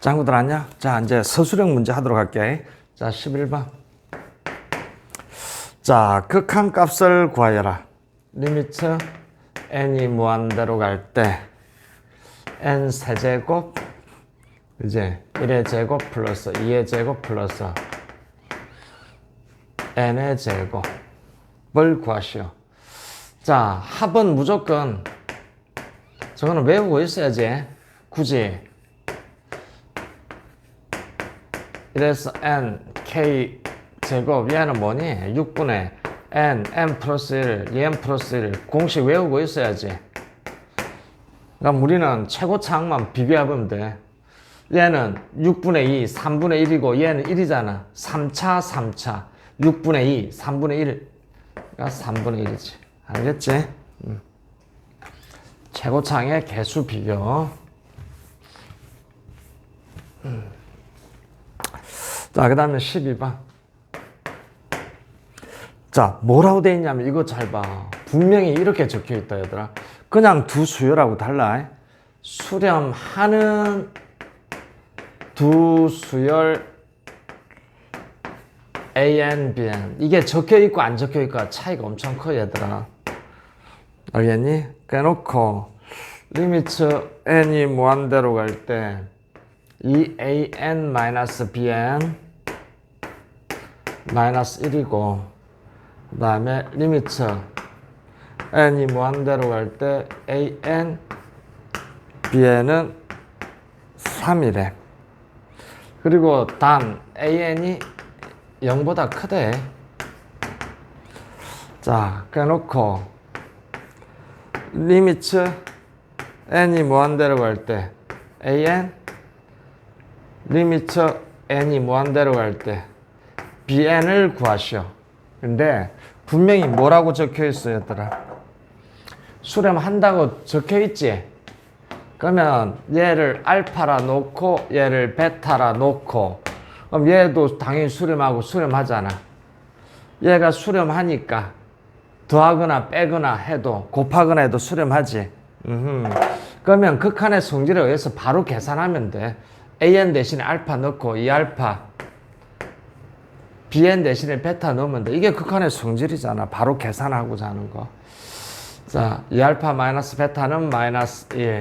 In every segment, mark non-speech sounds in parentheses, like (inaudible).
친구들 안녕? 자, 이제 서술형 문제 하도록 할게. 자, 11번. 자, 극한 값을 구하여라. 리미트 n이 무한대로 갈 때 n 세제곱 이제 1의 제곱 플러스 2의 제곱 플러스 n의 제곱을 구하시오. 자, 합은 무조건 저거는 외우고 있어야지. 굳이. 이래서 n, k 제곱, 얘는 뭐니? 6분의 n, n 플러스 1, 2n 플러스 1 공식 외우고 있어야지. 그럼 우리는 최고차항만 비교해보면 돼. 얘는 6분의 2, 3분의 1이고 얘는 1이잖아. 3차, 3차. 6분의 2, 3분의 1. 가 3분의 1이지. 알겠지? 음. 최고차항의 개수 비교. 음. 자, 그 다음에 12번. 자, 뭐라고 돼 있냐면 이거 잘 봐. 분명히 이렇게 적혀 있다, 얘들아. 그냥 두 수열하고 달라. 수렴하는 두 수열 AN, BN. 이게 적혀 있고 안 적혀 있고 차이가 엄청 커, 얘들아. 알겠니? 그래놓고, 리미트 n이 무한대로 갈 때, 이 an-bn 마이너스 1이고, 그 다음에 리미트 n이 무한대로 갈 때, an, bn은 3이래. 그리고 단 an이 0보다 크대. 자, 그래놓고 리미트 n이 무한대로 갈 때 an 리미트 n이 무한대로 갈때 bn을 구하시오. 근데 분명히 뭐라고 적혀 있어요, 얘들아? 수렴한다고 적혀 있지? 그러면 얘를 알파라 놓고 얘를 베타라 놓고 그럼 얘도 당연히 수렴하고 수렴하잖아. 얘가 수렴하니까 더하거나 빼거나 해도 곱하거나 해도 수렴하지. 음흠. 그러면 극한의 성질에 의해서 바로 계산하면 돼. an 대신에 알파 넣고 이 알파 bn 대신에 베타 넣으면 돼. 이게 극한의 성질이잖아. 바로 계산하고자 하는 거. 자, 이 알파 마이너스 베타는 마이너스 1.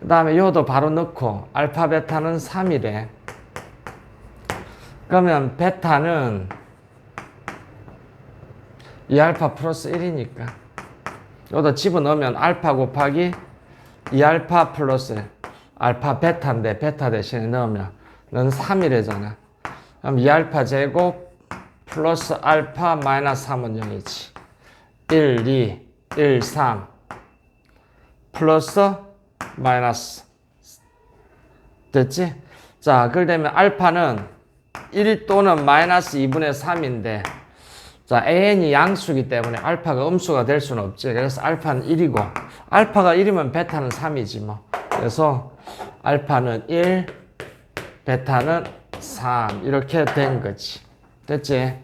그 다음에 요도 바로 넣고 알파 베타는 3이래. 그러면 베타는 2알파 플러스 1이니까 여기다 집어넣으면 알파 곱하기 2알파 플러스 알파 베타인데 베타 대신에 넣으면 는 3이래잖아. 그럼 2알파 제곱 플러스 알파 마이너스 3은 0이지. 1, 2, 1, 3 플러스 마이너스 됐지? 자, 그러면 알파는 1 또는 마이너스 2분의 3인데 자, an이 양수기 때문에 알파가 음수가 될 수는 없지. 그래서 알파는 1이고 알파가 1이면 베타는 3이지 뭐. 그래서 알파는 1, 베타는 3 이렇게 된 거지. 됐지?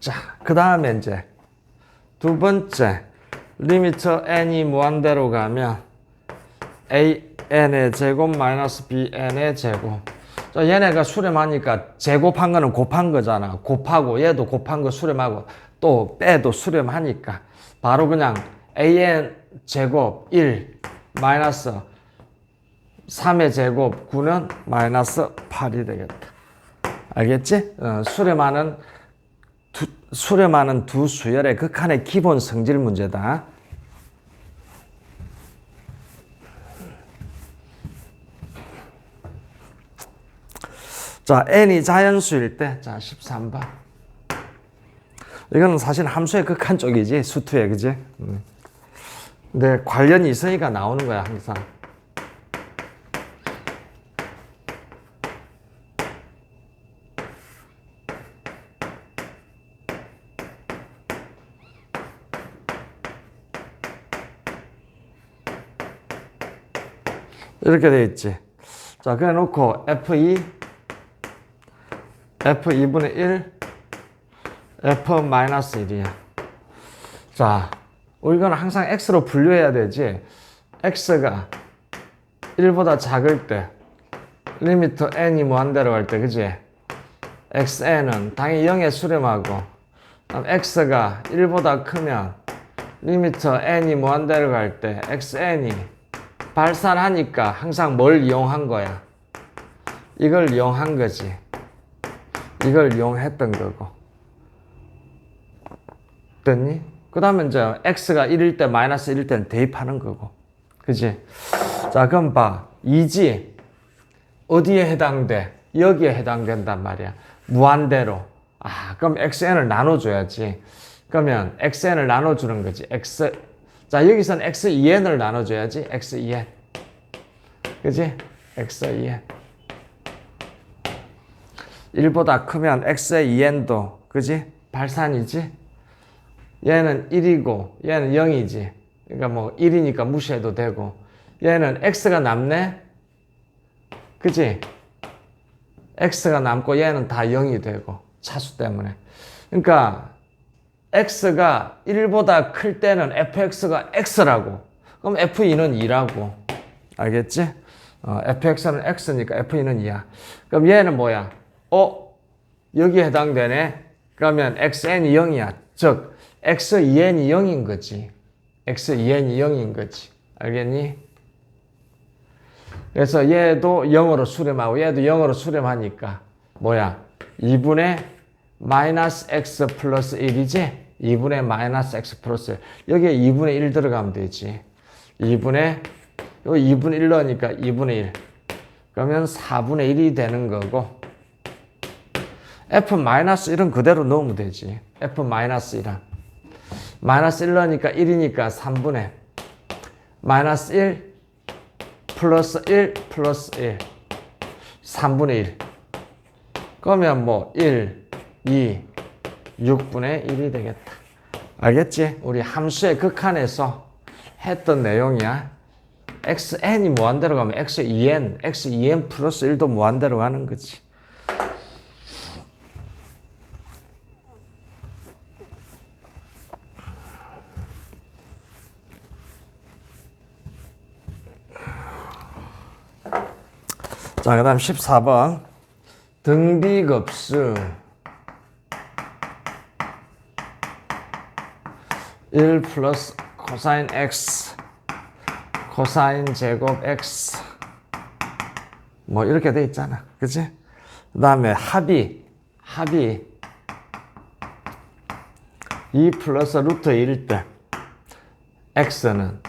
자, 그 다음에 이제 두 번째 리미터 n이 무한대로 가면 an의 제곱 마이너스 bn의 제곱 자, 얘네가 수렴하니까 제곱한 거는 곱한 거잖아 곱하고 얘도 곱한 거 수렴하고 또 빼도 수렴하니까 바로 그냥 an 제곱 1 마이너스 3의 제곱 9는 마이너스 8이 되겠다 알겠지? 어, 수렴하는 두, 수렴하는 두 수열의 극한의 기본 성질 문제다. 자, n이 자연수일 때, 자, 13번. 이거는 사실 함수의 극한 쪽이지, 수투의, 그지? 음. 근데 관련이 있으니까 나오는 거야, 항상. 이렇게 돼 있지. 자, 그래 놓고 F2, F2분의 1, F-1이야. 자, 이거는 항상 x로 분류해야 되지. x가 1보다 작을 때 리미터 n이 무한대로 갈 때 그지? xn은 당연히 0에 수렴하고 x가 1보다 크면 리미터 n이 무한대로 갈 때 xn이 발산하니까 항상 뭘 이용한 거야? 이걸 이용한 거지. 이걸 이용했던 거고. 됐니? 그 다음에 이제 x가 1일 때 마이너스 1일 때는 대입하는 거고. 그지? 자, 그럼 봐. 2지. 어디에 해당돼? 여기에 해당된단 말이야. 무한대로. 아, 그럼 xn을 나눠줘야지. 그러면 xn을 나눠주는 거지. x. 자, 여기선 x2n을 나눠줘야지. x2n. 그지? x2n. 1보다 크면 x의 2n도, 그지? 발산이지? 얘는 1이고, 얘는 0이지. 그러니까 뭐 1이니까 무시해도 되고, 얘는 x가 남네? 그지? x가 남고 얘는 다 0이 되고, 차수 때문에. 그러니까, x가 1보다 클 때는 fx가 x라고. 그럼 f2는 2라고. 알겠지? 어, fx는 x니까 f2는 2야. 그럼 얘는 뭐야? 어? 여기에 해당되네? 그러면 xn이 0이야. 즉, x2n이 0인 거지. x2n이 0인 거지. 알겠니? 그래서 얘도 0으로 수렴하고 얘도 0으로 수렴하니까 뭐야? 2분의 마이너스 x 플러스 1이지? 2분의 마이너스 x 플러스 1. 여기에 2분의 1 들어가면 되지. 2분의, 여기 2분의 1 넣으니까 2분의 1. 그러면 4분의 1이 되는 거고, f 마이너스 1은 그대로 넣으면 되지. f 마이너스 1은. 마이너스 1 넣으니까 1이니까 3분의 마이너스 1 플러스 1 플러스 1 3분의 1 그러면 뭐 1, 2, 6분의 1이 되겠다. 알겠지? 우리 함수의 극한에서 했던 내용이야. xn이 무한대로 가면 x2n, x2n 플러스 1도 무한대로 가는 거지. 자, 그 다음 14번. 등비급수. 1 플러스 코사인 x, 코사인 제곱 x. 뭐, 이렇게 돼 있잖아. 그치? 그 다음에 합이, 합이 2 플러스 루트 1일 때, x는,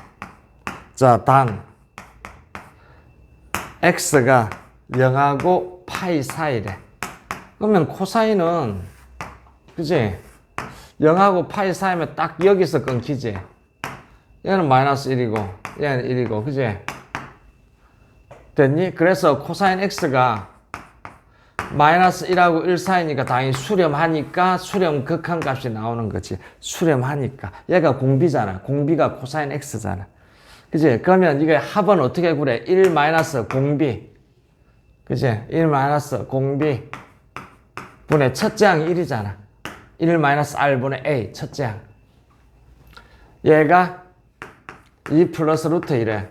자, 단, x가 0하고 파이 사이래. 그러면 코사인은, 그지? 0하고 파이 사이면 딱 여기서 끊기지? 얘는 마이너스 1이고, 얘는 1이고, 그지? 됐니? 그래서 코사인 x가 마이너스 1하고 1 사이니까 당연히 수렴하니까 수렴 극한값이 나오는 거지. 수렴하니까. 얘가 공비잖아. 공비가 코사인 x잖아. 그지? 그러면 이게 합은 어떻게 구래? 1 마이너스 공비. 그지? 1 마이너스 공비. 분의 첫째 항이 1이잖아. 1 마이너스 r분의 a 첫째 항. 얘가 2 플러스 루트 1에.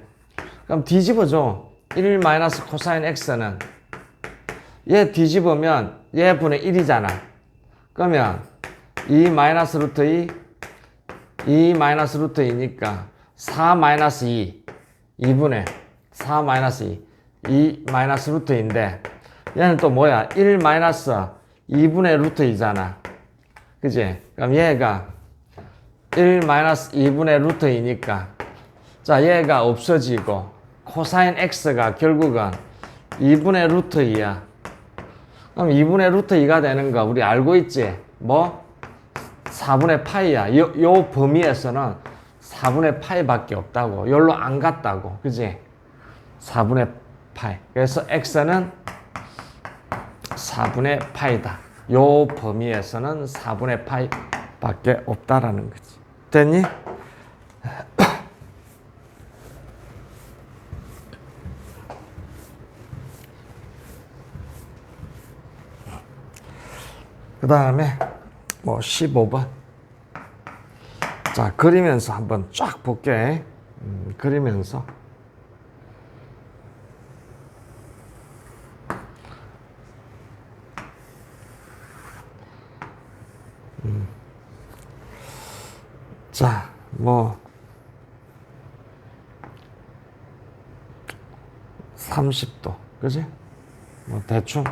그럼 뒤집어줘. 1 마이너스 코사인 x는 얘 뒤집으면 얘 분의 1이잖아. 그러면 2 마이너스 루트 2, 2 마이너스 루트 2니까 4 마이너스 2, 2분의 4 마이너스 2, 2 마이너스 루트 2인데 얘는 또 뭐야? 1 마이너스 2분의 루트 2잖아. 그지? 그럼 얘가 1 마이너스 2분의 루트 2니까 자 얘가 없어지고 코사인 x가 결국은 2분의 루트 2야. 그럼 2분의 루트 2가 되는 거 우리 알고 있지? 뭐? 4분의 파이야. 요, 요 범위에서는 4분의 파이밖에 없다고. 열로 안 갔다고. 그지? 4분의 파이. 그래서 x는 4분의 파이다. 요 범위에서는 4분의 파이 밖에 없다라는 거지. 됐니? (coughs) 그 다음에 뭐 15번 자, 그리면서 한번 쫙 볼게. 음, 그리면서. 자, 뭐. 30도. 그지? 뭐, 대충.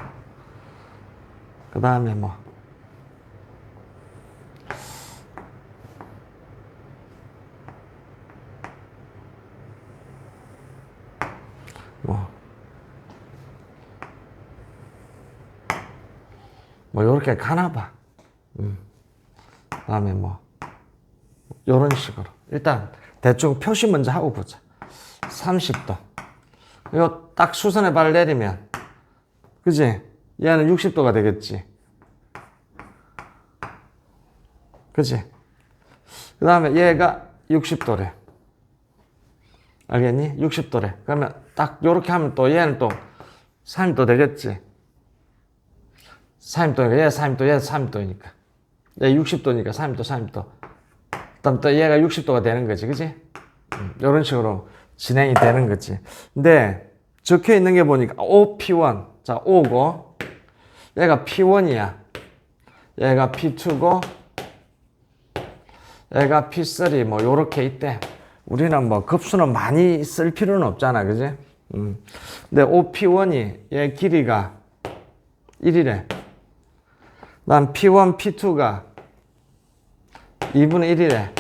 그 다음에 뭐. 뭐, 뭐, 요렇게 가나 봐. 음. 그 다음에 뭐, 요런 식으로. 일단, 대충 표시 먼저 하고 보자. 30도. 이거 딱 수선에 발 내리면, 그지? 얘는 60도가 되겠지. 그지? 그 다음에 얘가 60도래. 알겠니? 60도래. 그러면 딱 요렇게 하면 또 얘는 또 30도 되겠지. 30도니까 얘 30도, 얘 30도니까. 얘 60도니까 30도, 30도. 그다음 또 얘가 60도가 되는 거지, 그지? 음, 이런 식으로 진행이 되는 거지. 근데 적혀 있는 게 보니까 OP1. 자, O고 얘가 P1이야. 얘가 P2고 얘가 P3 뭐 요렇게 있대. 우리는 뭐 급수는 많이 쓸 필요는 없잖아. 그지? 음. 근데 OP1이 얘 길이가 1이래. 난 P1, P2가 2분의 1이래.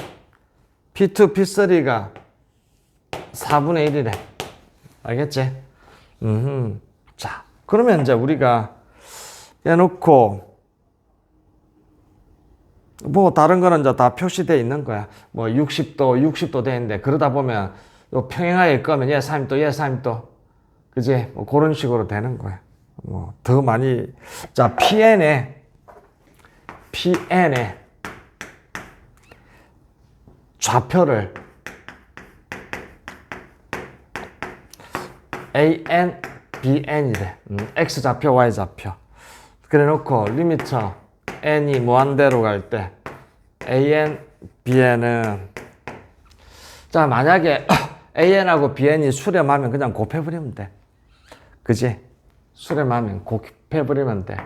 P2, P3가 4분의 1이래. 알겠지? 음. 자, 그러면 이제 우리가 해놓고 뭐 다른 거는 이제 다 표시되어 있는 거야. 뭐 60도, 60도 되는데 그러다 보면 요 평행하게 꺼면 얘 30도, 얘 30도. 그지? 뭐 그런 식으로 되는 거야. 뭐 더 많이 자, PN에 PN에 좌표를 AN, BN이 래. 음, X 좌표, Y 좌표. 그래 놓고 리미터 n이 무한대로 갈 때 an, bn은 자 만약에 (clears throat) an하고 bn이 수렴하면 그냥 곱해버리면 돼. 그지? 수렴하면 곱해버리면 돼.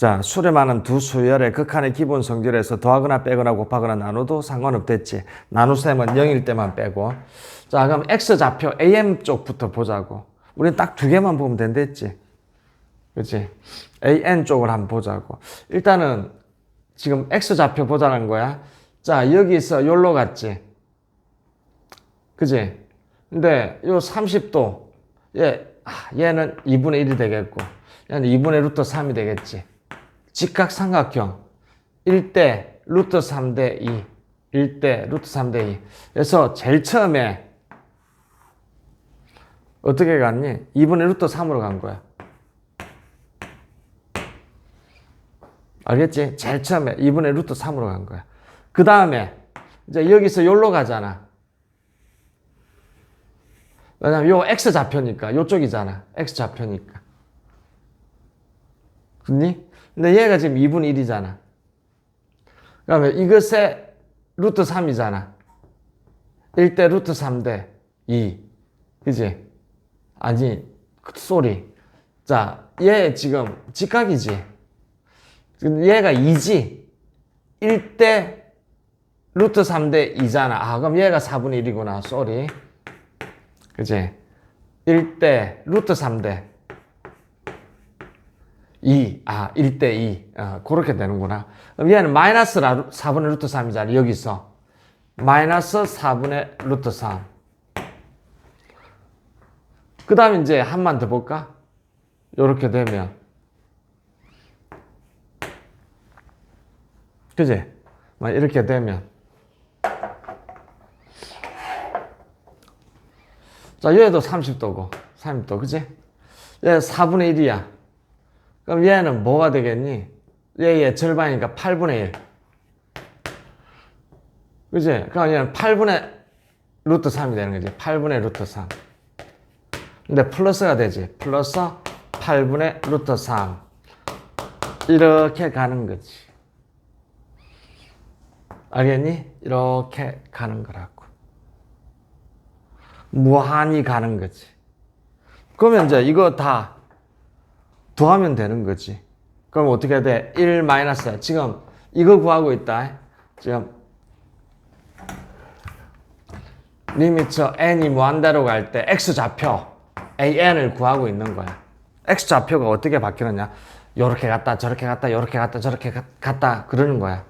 자, 수렴하는 두 수열의 극한의 기본 성질에서 더하거나 빼거나 곱하거나 나눠도 상관없댔지. 나누셈은 0일 때만 빼고. 자, 그럼 x 좌표 am 쪽부터 보자고. 우린 딱 두 개만 보면 된댔지. 그치? AN 쪽을 한번 보자고. 일단은 지금 X 좌표 보자는 거야. 자, 여기서 여기로 갔지. 그지? 근데 요 30도, 얘, 아, 얘는 2분의 1이 되겠고, 얘는 2분의 루트 3이 되겠지. 직각삼각형. 1대 루트 3대 2. 1대 루트 3대 2. 그래서 제일 처음에 어떻게 갔니? 2분의 루트 3으로 간 거야. 알겠지? 제일 처음에 2분의 루트 3으로 간 거야. 그 다음에 이제 여기서 여기로 가잖아. 왜냐면 요 x 좌표니까 요쪽이잖아. x 좌표니까. 그니? 근데 얘가 지금 2분의 1이잖아. 그러면 이것의 루트 3이잖아. 1대 루트 3대 2. 그지? 아니, 쏘리. 자, 얘 지금 직각이지. 얘가 2지. 1대 루트 3대 2잖아. 아, 그럼 얘가 4분의 1이구나. 쏘리. 그지? 1대 루트 3대 2. 아, 1대 2. 어, 그렇게 되는구나. 그럼 얘는 마이너스 4분의 루트 3이잖아. 여기서. 마이너스 4분의 루트 3. 그 다음에 이제 한만 더 볼까? 요렇게 되면. 그지? 막 이렇게 되면. 자, 얘도 30도고, 30도, 그지? 얘 4분의 1이야. 그럼 얘는 뭐가 되겠니? 얘의 절반이니까 8분의 1. 그지? 그럼 얘는 8분의 루트 3이 되는 거지. 8분의 루트 3. 근데 플러스가 되지. 플러스 8분의 루트 3. 이렇게 가는 거지. 알겠니? 이렇게 가는 거라고. 무한히 가는 거지. 그러면 이제 이거 다 더하면 되는 거지. 그럼 어떻게 돼? 1 마이너스. 지금 이거 구하고 있다. 지금 리미터 n이 무한대로 갈 때 x 좌표 an을 구하고 있는 거야. x 좌표가 어떻게 바뀌느냐? 요렇게 갔다 저렇게 갔다 요렇게 갔다 저렇게 가- 갔다 그러는 거야.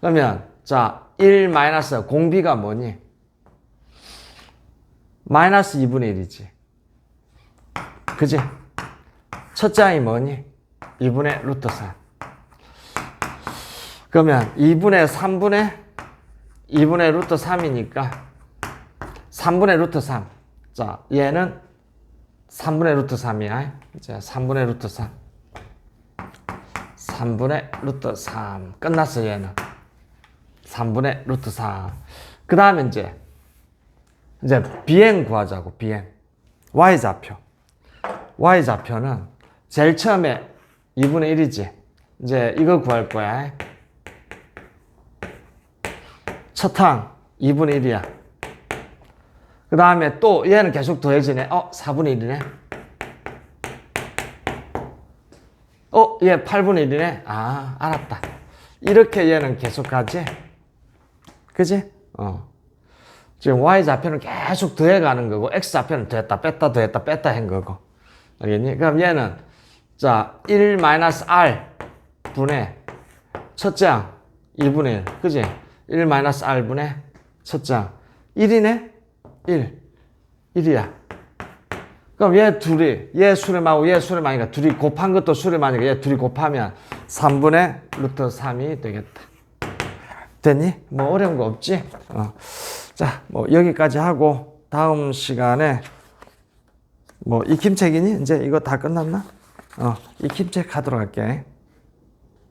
그러면 자, 1 마이너스 공비가 뭐니? 마이너스 2분의 1이지. 그지? 첫 장이 뭐니? 2분의 루트 3. 그러면 2분의 3분의 2분의 루트 3이니까 3분의 루트 3. 자, 얘는 3분의 루트 3이야. 이제 3분의 루트 3. 3분의 루트 3. 끝났어, 얘는. 3분의 루트 3. 그 다음에 이제, 이제 비행 구하자고, 비행. Y좌표. Y좌표는 제일 처음에 2분의 1이지. 이제 이거 구할 거야. 첫 항 2분의 1이야. 그 다음에 또 얘는 계속 더해지네. 어, 4분의 1이네. 어, 얘 8분의 1이네. 아, 알았다. 이렇게 얘는 계속 가지. 그지? 어. 지금 y 좌표는 계속 더해가는 거고 x 좌표는 더했다 뺐다 더했다 뺐다 한 거고. 알겠니? 그럼 얘는 자, 1 마이너스 r 분의 첫째 항 2분의 1. 그지? 1 마이너스 r 분의 첫째 항 1이네? 1. 1이야. 그럼 얘 둘이, 얘 수렴하고 얘 수렴하니까 둘이 곱한 것도 수렴하니까 얘 둘이 곱하면 3분의 루트 3이 되겠다. 됐니? 뭐 어려운 거 없지? 어. 자, 뭐 여기까지 하고 다음 시간에 뭐 익힘책이니? 이제 이거 다 끝났나? 어, 익힘책 하도록 할게.